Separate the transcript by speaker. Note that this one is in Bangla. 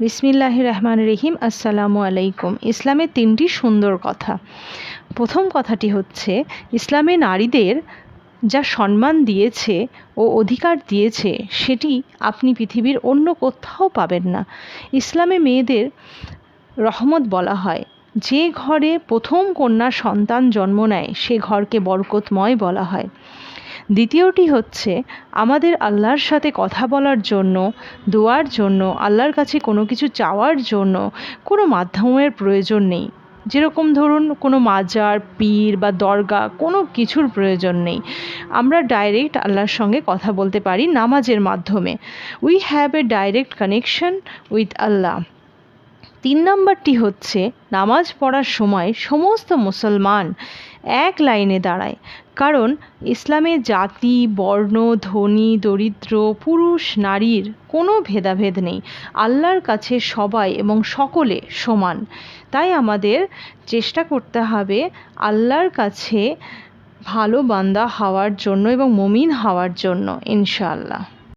Speaker 1: বিসমিল্লাহ রহমান রহিম, আসসালামু আলাইকুম। ইসলামের তিনটি সুন্দর কথা। প্রথম কথাটি হচ্ছে, ইসলামে নারীদের যা সম্মান দিয়েছে ও অধিকার দিয়েছে, সেটি আপনি পৃথিবীর অন্য কোথাও পাবেন না। ইসলামে মেয়েদের রহমত বলা হয়, যে ঘরে প্রথম কন্যা সন্তান জন্ম নেয়, সে ঘরকে বরকতময় বলা হয়। দ্বিতীয়টি হচ্ছে, আমাদের আল্লাহর সাথে কথা বলার জন্য, দোয়ার জন্য, আল্লাহর কাছে কোনো কিছু চাওয়ার জন্য কোনো মাধ্যমের প্রয়োজন নেই। যেরকম ধরুন, কোনো মাজার, পীর বা দরগা কোনো কিছুর প্রয়োজন নেই। আমরা ডাইরেক্ট আল্লাহর সঙ্গে কথা বলতে পারি নামাজের মাধ্যমে। We have a direct connection with Allah তিন নম্বরটি হচ্ছে, নামাজ পড়ার সময় সমস্ত মুসলমান এক লাইনে দাঁড়ায়। কারণ ইসলামে জাতি, বর্ণ, ধনী, দরিদ্র, পুরুষ, নারীর কোনো ভেদাভেদ নেই। আল্লাহর কাছে সবাই এবং সকলে সমান। তাই আমাদের চেষ্টা করতে হবে আল্লাহর কাছে ভালো বান্দা হওয়ার জন্য এবং মমিন হওয়ার জন্য, ইনশাআল্লাহ।